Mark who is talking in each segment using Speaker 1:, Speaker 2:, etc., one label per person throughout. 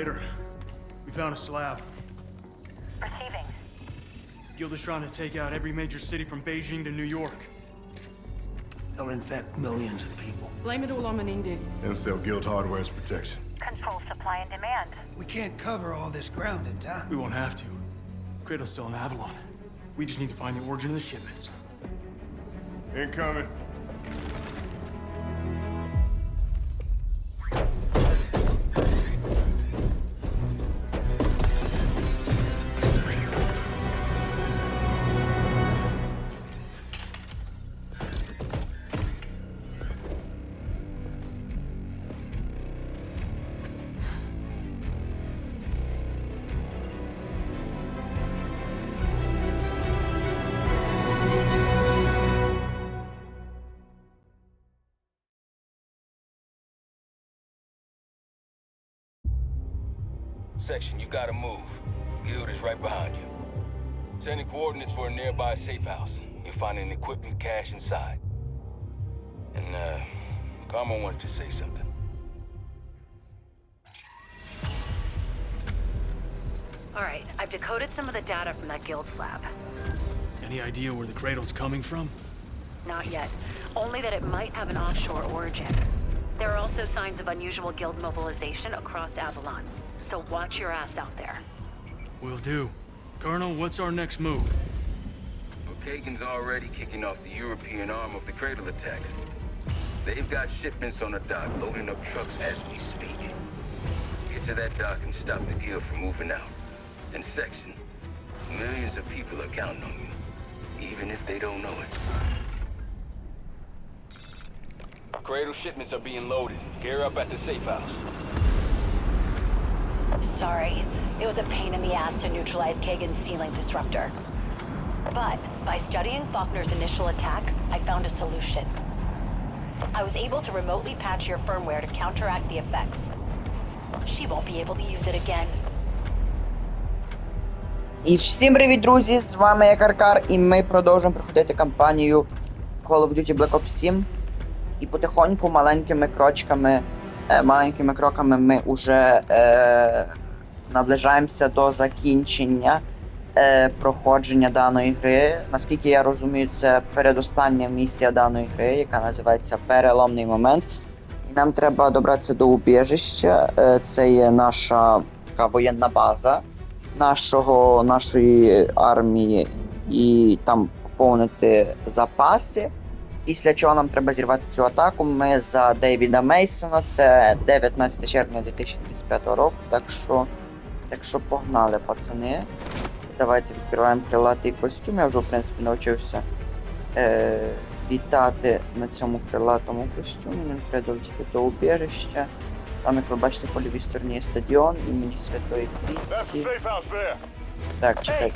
Speaker 1: Later. We found a slab.
Speaker 2: Receiving.
Speaker 1: Guild is trying to take out every major city from Beijing to New York.
Speaker 3: They'll infect millions of people.
Speaker 4: Blame it all on Menendez.
Speaker 5: sell Guild Hardware's protection.
Speaker 2: Control supply and demand.
Speaker 3: We can't cover all this ground in time.
Speaker 1: We won't have to. Kratos still in Avalon. We just need to find the origin of the shipments.
Speaker 5: Incoming.
Speaker 6: Gotta move. Guild is right behind you. Sending coordinates for a nearby safe house. You'll find an equipment cache inside. And, uh, Carmen wanted to say something.
Speaker 2: All right, I've decoded some of the data from that guild lab.
Speaker 1: Any idea where the cradle's coming from?
Speaker 2: Not yet. Only that it might have an offshore origin. There are also signs of unusual guild mobilization across Avalon. So watch your ass out there.
Speaker 1: Will do. Colonel, what's our next move?
Speaker 6: Well, Kagan's already kicking off the European arm of the Cradle attacks. They've got shipments on the dock, loading up trucks as we speak. Get to that dock and stop the gear from moving out. And Section, millions of people are counting on you, even if they don't know it. Cradle shipments are being loaded. Gear up at the safe house.
Speaker 2: Sorry. It was a pain in the ass to neutralize Kagan's ceiling disruptor. But by studying Faulkner's initial attack, I found a solution. I was able to remotely patch your firmware to counteract the effects. She won't be able to use it again.
Speaker 7: І всім привіт, друзі! З вами я Каркар, і ми продовжуємо проходити кампанію Call of Duty Black Ops 7. І потихоньку, маленькими крочками, е, маленькими кроками ми вже е, наближаємося до закінчення е, проходження даної гри. Наскільки я розумію, це передостання місія даної гри, яка називається Переломний момент. І нам треба добратися до убіжища. Е, це є наша така воєнна база нашого, нашої армії і там поповнити запаси. Після чого нам треба зірвати цю атаку. Ми за Дейвіда Мейсона, це 19 червня 2035 року. Так що, так що погнали, пацани. Давайте відкриваємо крилатий костюм. Я вже, в принципі, навчився е, літати на цьому крилатому костюмі. Нам треба долетіти до убіжища. Там, як ви бачите, по лівій стороні є стадіон імені Святої Трійці. Так, чекай.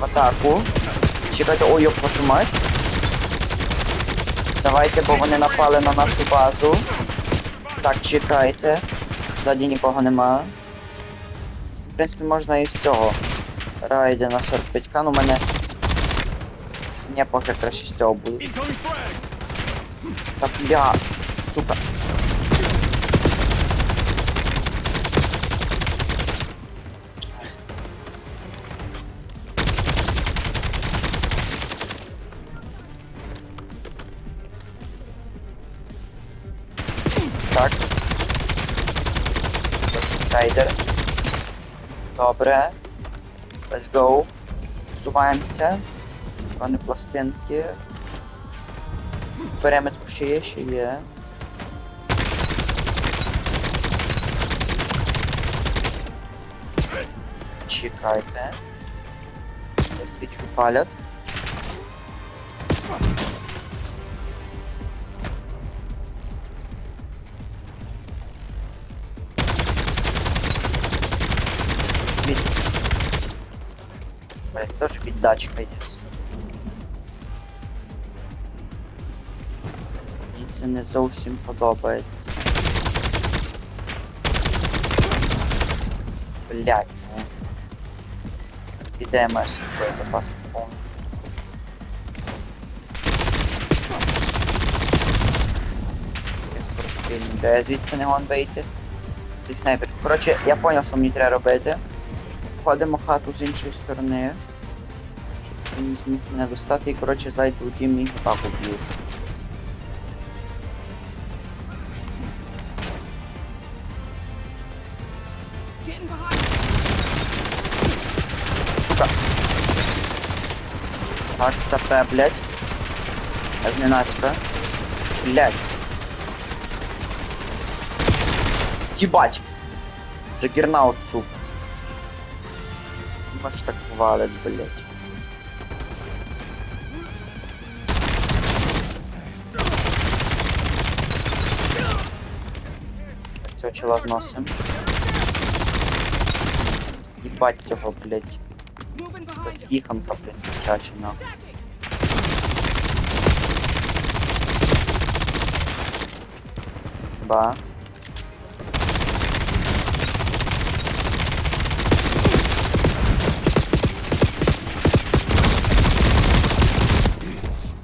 Speaker 7: Атаку. Чекайте, ой, йоп, вашу мать. Давайте, бо вони напали на нашу базу. Так, чекайте. Ззаді нікого нема. В принципі, можна і з цього. Райди на 45к, ну мене. Ні, поки краще з цього буде. Та бля, сука. Добре. Let's go. Всуваємося. Вони пластинки. Периметр ще є, ще є. Чекайте. Свічку палять. Теж піддачка є. Мені це не зовсім подобається. Блять, ну. Піде має свій запас. Скорострільний. Де я звідси не гон вийти? Цей снайпер. Коротше, я зрозумів, що мені треба робити. Ходимо в хату з іншої сторони. Він зміг мене достати і коротше зайду у і так уб'ю. Сука. Так, стопе, блядь. Я зненацька. Блядь. Ебать! Джаггернаут, сука. Маш так валит, блядь. Чола зносим. Ебать цього, блядь. Сука, з'їханка, блядь, дитяча, нахуй. Ба.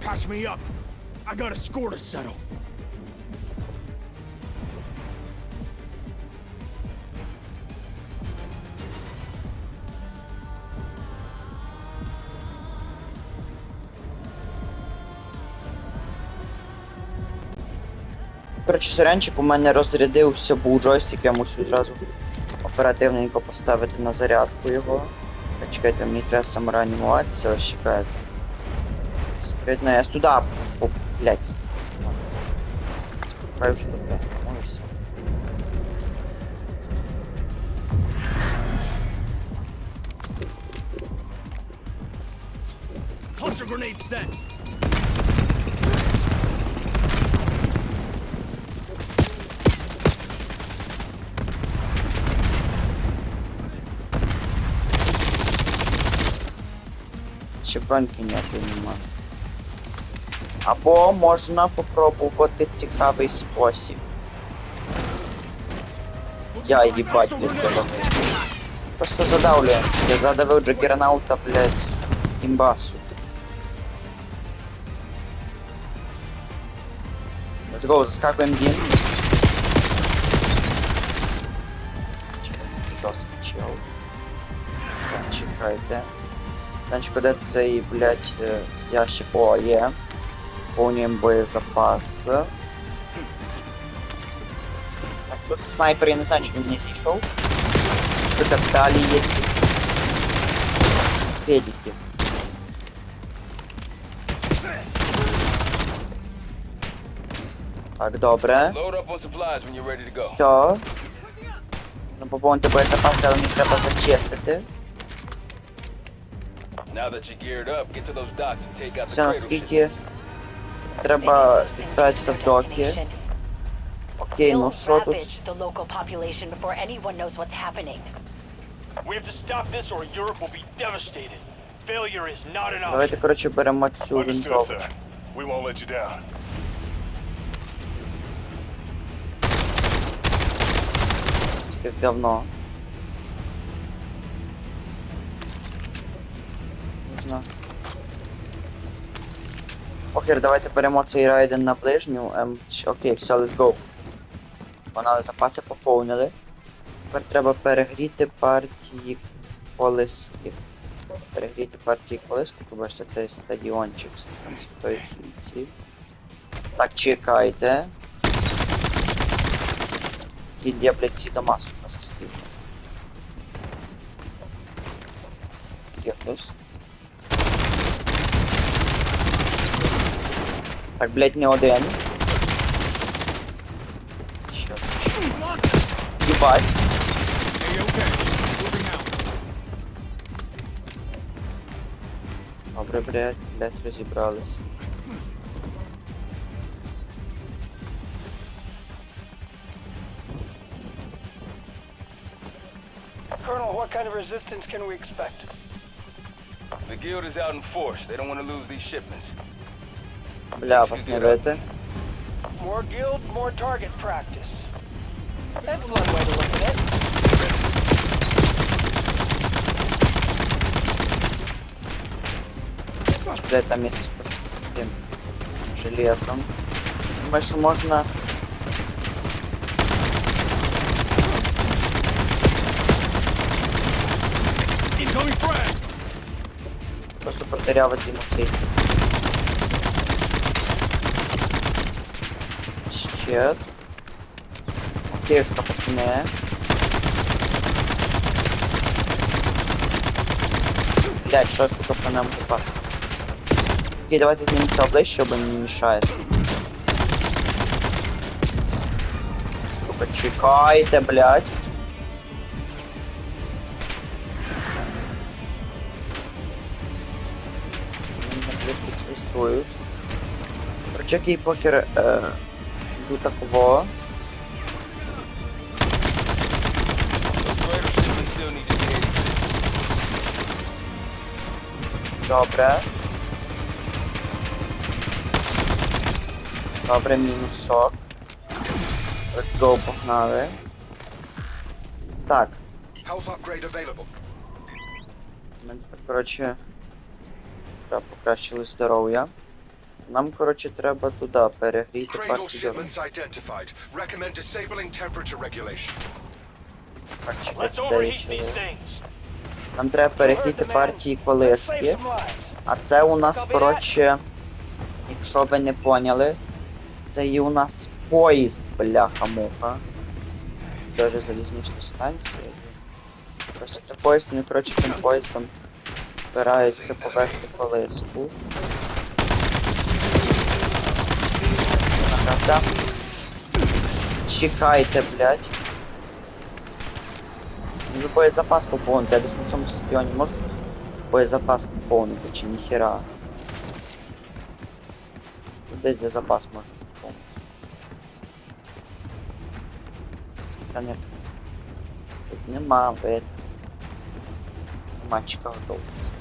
Speaker 1: Patch me up. I got a score to settle.
Speaker 7: Коротше, сорянчик у мене розрядився, був джойстик, я мусив зразу оперативненько поставити на зарядку його. Чекайте, мені треба самореанімуватися, ось чекайте. Спритно, я сюди, по, блять. Сподіваю, що добре. Ось.
Speaker 1: Grenade set.
Speaker 7: Ще броньки ніякої нема. Або можна попробувати цікавий спосіб. Я їбать блядь, задавив. Просто задавлює. Я задавив Джаггернаута, блядь, імбасу. Let's go, заскакуємо дім. Чекайте, Жорсткий чел. Так, чекайте. Танчко, де цей, блядь, е, ящик. О, є. Повнюємо боєзапас. Так, тут снайпер, я не знаю, чи він не зійшов. Сука, далі є ці. Федіки. Так, добре. Все. Можна поповнити боєзапаси, але мені треба зачистити.
Speaker 6: Now that you're geared up, get to those docks and take out the
Speaker 7: Все,
Speaker 6: cradle
Speaker 7: наскільки
Speaker 2: Any
Speaker 7: треба
Speaker 2: of those things
Speaker 7: відправитися
Speaker 2: to
Speaker 7: в
Speaker 2: your
Speaker 7: доки.
Speaker 2: destination.
Speaker 7: Окей, ну
Speaker 2: They'll
Speaker 7: що тут?
Speaker 2: ravage the local population before anyone knows what's happening.
Speaker 1: We have to stop this or Europe will be devastated. Failure is not an
Speaker 7: Давайте, коротше, беремо цю
Speaker 5: Understood,
Speaker 7: вінтовку.
Speaker 5: sir. We won't let you down.
Speaker 7: Якесь говно. Можна. Окей, давайте беремо цей райден на ближню. Ем, окей, все, let's go. Погнали, запаси поповнили. Тепер треба перегріти партії колисків. Перегріти партії колисків, побачите, цей стадіончик там святої кінці. Так, чекайте. Які я, блядь, ці дома, засів. Є хтось? Так, блядь, не один. Що? Ебать. Добре, блядь, блядь, розібрались.
Speaker 3: Colonel, what kind of resistance can we expect?
Speaker 6: The guild is out in force. They don't want to lose these shipments.
Speaker 7: Бля, не видите?
Speaker 3: More guild, more target practice. That's one way to look at it.
Speaker 7: Де там із з цим жилетом. Думаю, що можна. Просто продырявить йому цей. Щет. Окейшка, пацани. Блять, що, сука, по нам попас. Окей, давайте знімемося обличчя, щоб не мішається. Сука, чекайте, підписують. Короче, який покер е, йду такого. Добре. Добре, мінусок. Let's go, погнали. Так,
Speaker 5: Health upgrade available.
Speaker 7: Ми тепер, коротше, треба покращили здоров'я. Нам, коротше, треба туди перегріти партію. Так, чекайте. Нам треба перегріти партії колиски. А це у нас, коротше, якщо ви не поняли, це і у нас поїзд, бляха-муха. Дуже залізнична станція. Просто це поїзд, вони, коротше, цим поїздом збираються повезти колиску. Правда? Чекайте, блядь. Ну, боєзапас поповнити, я десь на цьому стадіоні можу боєзапас поповнити чи ніхера. Десь де запас можна поповнити. Скитання. Тут нема вид. Нема чека готовності.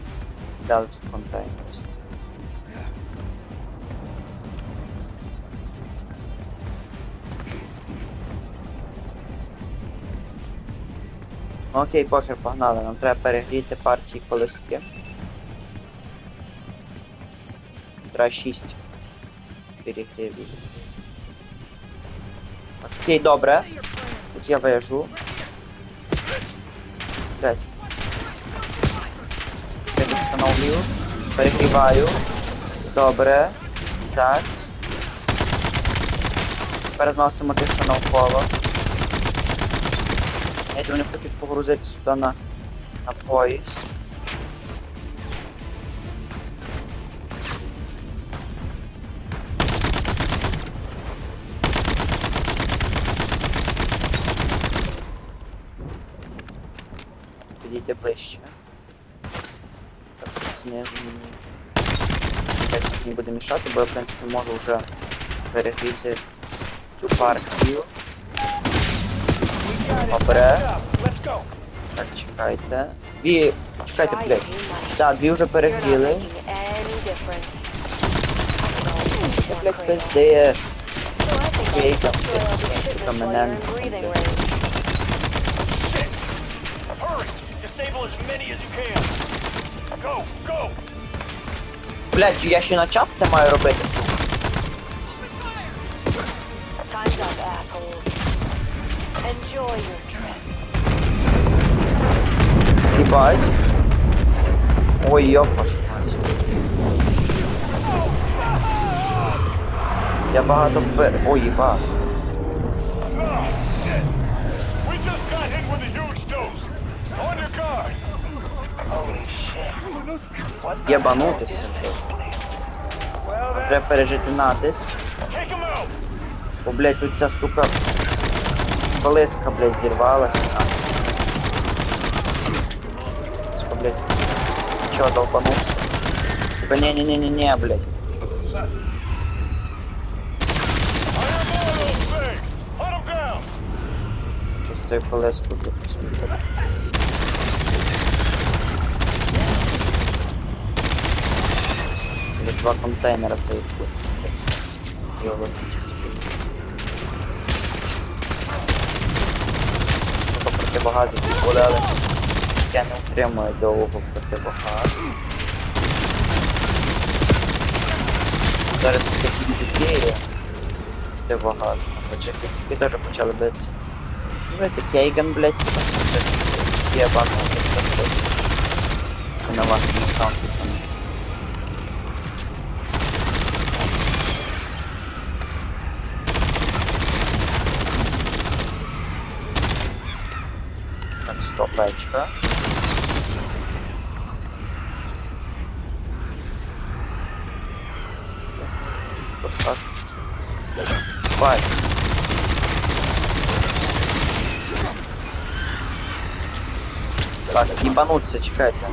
Speaker 7: Дали тут контейнер. Окей, похер, погнали. Нам треба перегріти партії колиски. Треба 6 перегрівів. Окей, добре. Тут я вижу. Блять. Я встановлюю. Перегріваю. Добре. Так. Тепер зносимо тих, що навколо. Навіть вони хочуть погрузити сюди на, на поїзд. Підійте ближче. Так, знизу. Не буде мішати, бо я, в принципі, можу вже перегріти цю партію. Добре. Так, чекайте. Дві. Чекайте, блядь. Так, дві вже перегріли. Що ти, блядь, пиздиш? Окей, там Сука,
Speaker 2: shipments
Speaker 7: мене не
Speaker 3: go.
Speaker 7: Блядь, я ще на час це маю робити.
Speaker 2: Time's up, assholes. Enjoy your trip.
Speaker 7: Їбать. Ой, йоп вашу мать. Я багато пер... Ой.
Speaker 5: Oh,
Speaker 3: the
Speaker 7: Єбанутися. блядь. Треба пережити натиск. Бо, блядь, тут ця сука. Колиска, блядь, зірвалася. Сука, блядь. Чого долбанувся? Сука, не-не-не-не-не, блядь.
Speaker 5: Fireball those things. Hunt him down.
Speaker 7: Що з цією колескою, блядь, сука. Це два контейнера цей. Біологічний. Штука противогазів відволяли. Я не утримую довго противогаз. Зараз тут такі дітей противогаз. Хоча які теж почали битися. Ну это Кейган, блядь, там все Я банку З цими вас не Так, стопечка. Посад. Бать. Так, їбануться, чекайте.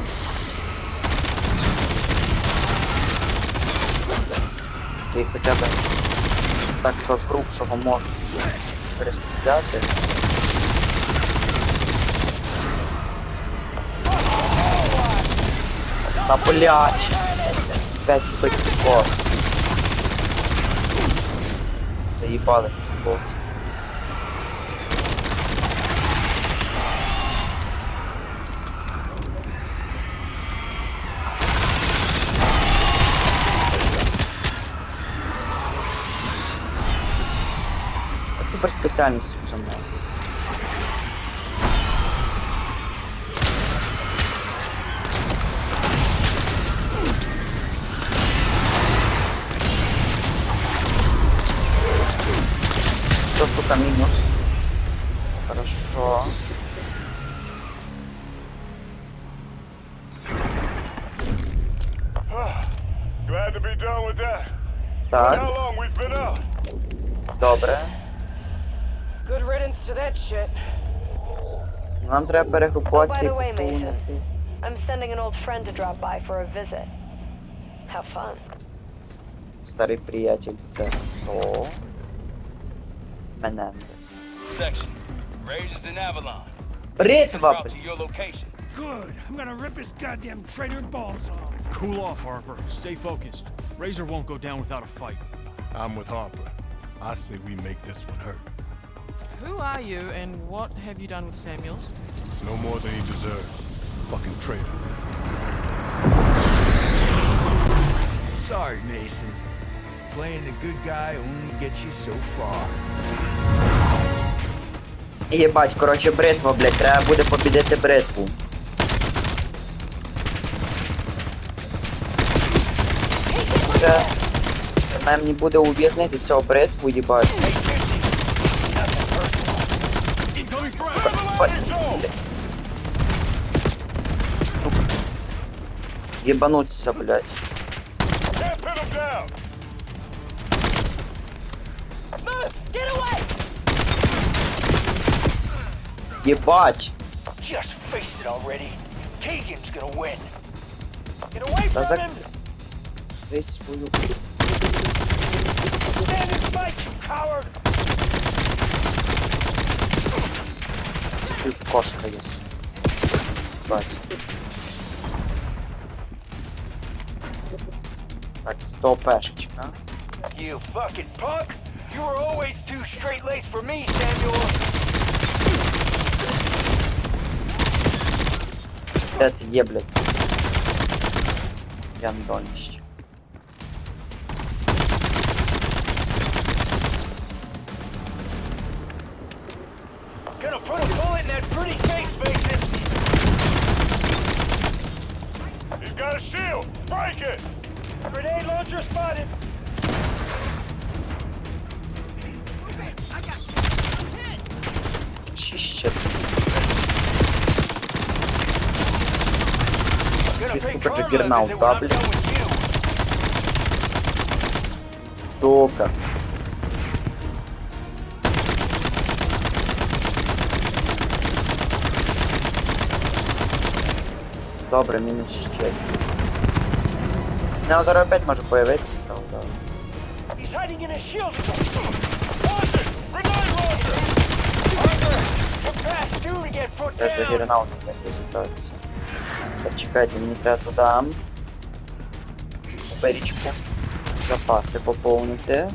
Speaker 7: Ти хоча б так що з грубшого можу перестріляти. Та блять! П'ять вбитих босс. Заїбали ці босси. А тепер спеціальність за мною. Все, сука, минус. Хорошо.
Speaker 5: Glad to be done with that. How
Speaker 7: Так,
Speaker 5: long we've been out?
Speaker 7: добре.
Speaker 3: Good riddance to that shit.
Speaker 7: Нам треба перегрупуватися і
Speaker 2: Oh, by the way, Mason.
Speaker 7: поповнити.
Speaker 2: I'm sending an old friend to drop by for a visit. Have fun.
Speaker 7: Старий приятель це хто? Bananas.
Speaker 6: Section. Raises in Avalon. Ritva. Your location.
Speaker 4: Good. I'm gonna rip his goddamn traitor balls off.
Speaker 1: Cool off, Harper. Stay focused. Razor won't go down without a fight.
Speaker 5: I'm with Harper. I say we make this one hurt.
Speaker 8: Who are you and what have you done with Samuels?
Speaker 5: It's no more than he deserves. Fucking traitor.
Speaker 9: Sorry, Mason. Playing the good guy only gets you so far.
Speaker 7: Єбать, коротше, бритва, блядь, треба буде побідити бритву. Це... Мені буде ув'язнити цього бритву, їбать. Єбануться, блядь. Єбать.
Speaker 3: Just face it already. Kagan's gonna win. Get away
Speaker 7: Та
Speaker 3: from
Speaker 7: за...
Speaker 3: him!
Speaker 7: Весь свою...
Speaker 3: Stand and fight, you coward!
Speaker 7: Це тут кошка є. Бать. Так, 100 пешечка.
Speaker 3: You fucking punk! You were always too straight-laced for me, Samuel!
Speaker 7: Ти є, блядь? Яндоніще.
Speaker 3: Gonna put a bullet in that pretty face, Mason!
Speaker 5: He's got a shield! Break it!
Speaker 3: Grenade launcher spotted!
Speaker 7: Чище. Чи,
Speaker 3: сука, джиггернаута,
Speaker 7: блядь. Сука. Добре, мінус ще. Нео зараз опять може появитися. Теж гірнаут опять результатися. Чекайте, мені треба туди. Перічку. Запаси поповнити.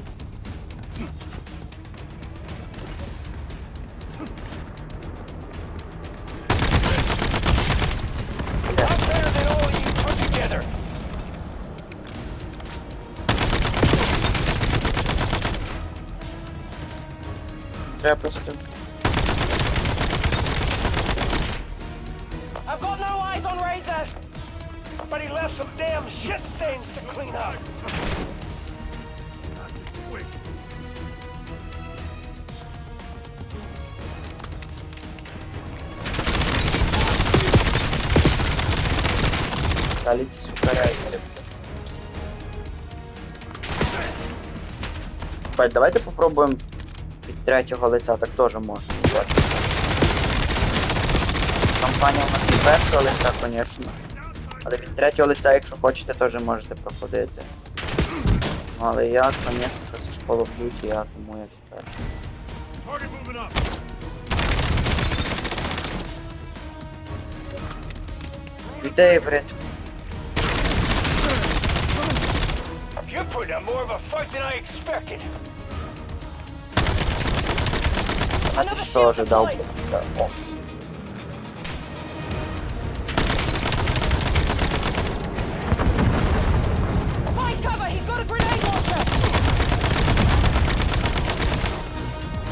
Speaker 7: Треба просто Бать, давайте попробуємо від третього лиця, так теж можна. бачите. Кампанія у нас від першого лиця, звісно. Але від третього лиця, якщо хочете, теж можете проходити. Але я, звісно, що це Call of Duty, я тому я від першого. Бред.
Speaker 3: You're putting up more of a fight than I expected.
Speaker 7: А ти що ожидав, блядь? Опс.
Speaker 2: Find cover! He's got a grenade launcher!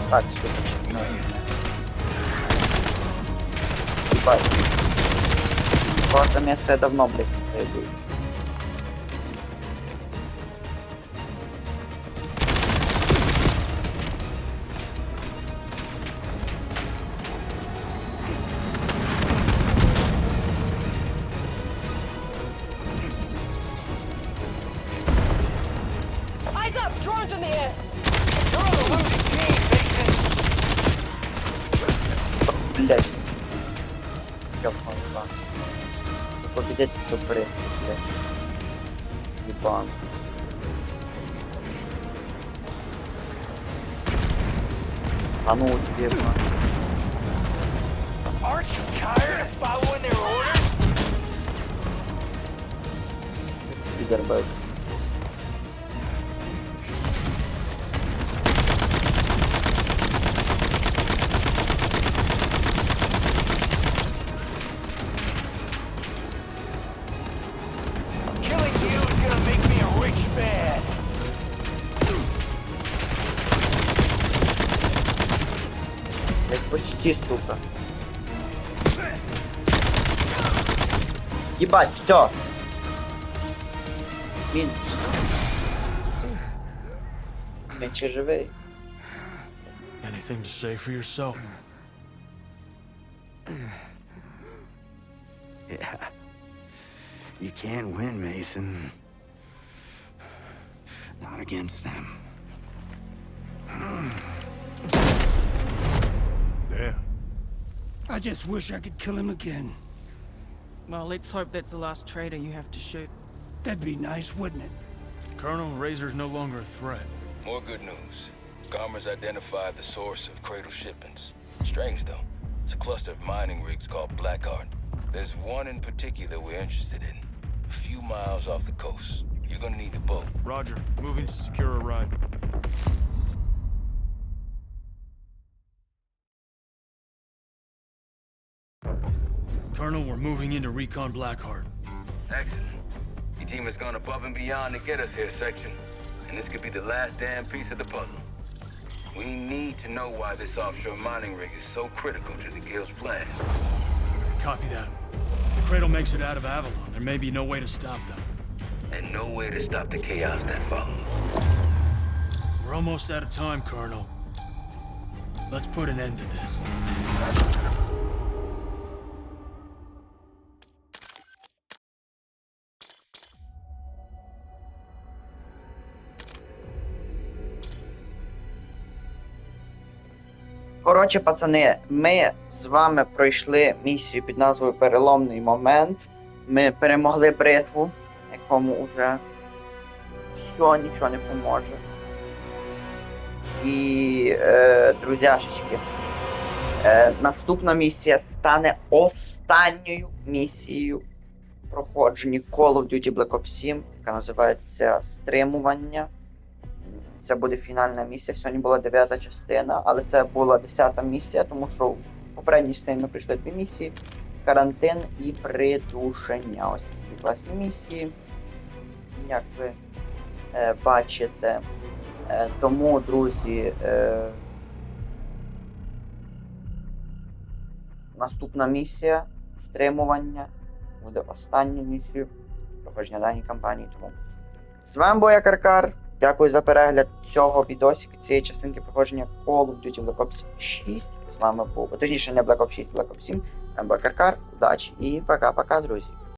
Speaker 7: Так, супер. Ну. Ебать. Просто место я давно, блядь, Блядь, почти, сука. Ебать, все. Bądźcie.
Speaker 1: Anything to say for yourself?
Speaker 9: Yeah. You can't win, Mason. Not against them.
Speaker 5: There.
Speaker 4: I just wish I could kill him again.
Speaker 8: Well, let's hope that's the last traitor you have to shoot.
Speaker 4: That'd be nice, wouldn't it?
Speaker 1: Colonel Razor's no longer a threat.
Speaker 6: More good news. Garmer's identified the source of Cradle shipments. Strange, though. It's a cluster of mining rigs called Blackheart. There's one in particular we're interested in. A few miles off the coast. You're gonna need a boat.
Speaker 1: Roger, moving to secure a ride. Colonel, we're moving into Recon Blackheart.
Speaker 6: Excellent. Your team has gone above and beyond to get us here, Section. And this could be the last damn piece of the puzzle. We need to know why this offshore mining rig is so critical to the Guild's plan.
Speaker 1: Copy that. If the Cradle makes it out of Avalon, there may be no way to stop them.
Speaker 6: And no way to stop the chaos that follows.
Speaker 1: We're almost out of time, Colonel. Let's put an end to this.
Speaker 7: Коротше, пацани, ми з вами пройшли місію під назвою Переломний момент. Ми перемогли бритву, якому вже все, нічого не поможе. І, е, друзяшечки, е, наступна місія стане останньою місією проходженні Call of Duty Black Ops 7, яка називається Стримування. Це буде фінальна місія. Сьогодні була дев'ята частина, але це була десята місія, тому що в попередній частині ми прийшли дві місії: карантин і придушення. Ось такі класні місії. Як ви е, бачите. Е, тому, друзі, е, наступна місія стримування. Буде останньою місією проходження даній кампанії. Тому з вами був я Каркар. Дякую за перегляд цього відосика, цієї частинки проходження Call of Duty Black Ops 6. З вами був, точніше, не Black Ops 6, Black Ops 7. Там Каркар. Удачі і пока-пока, друзі.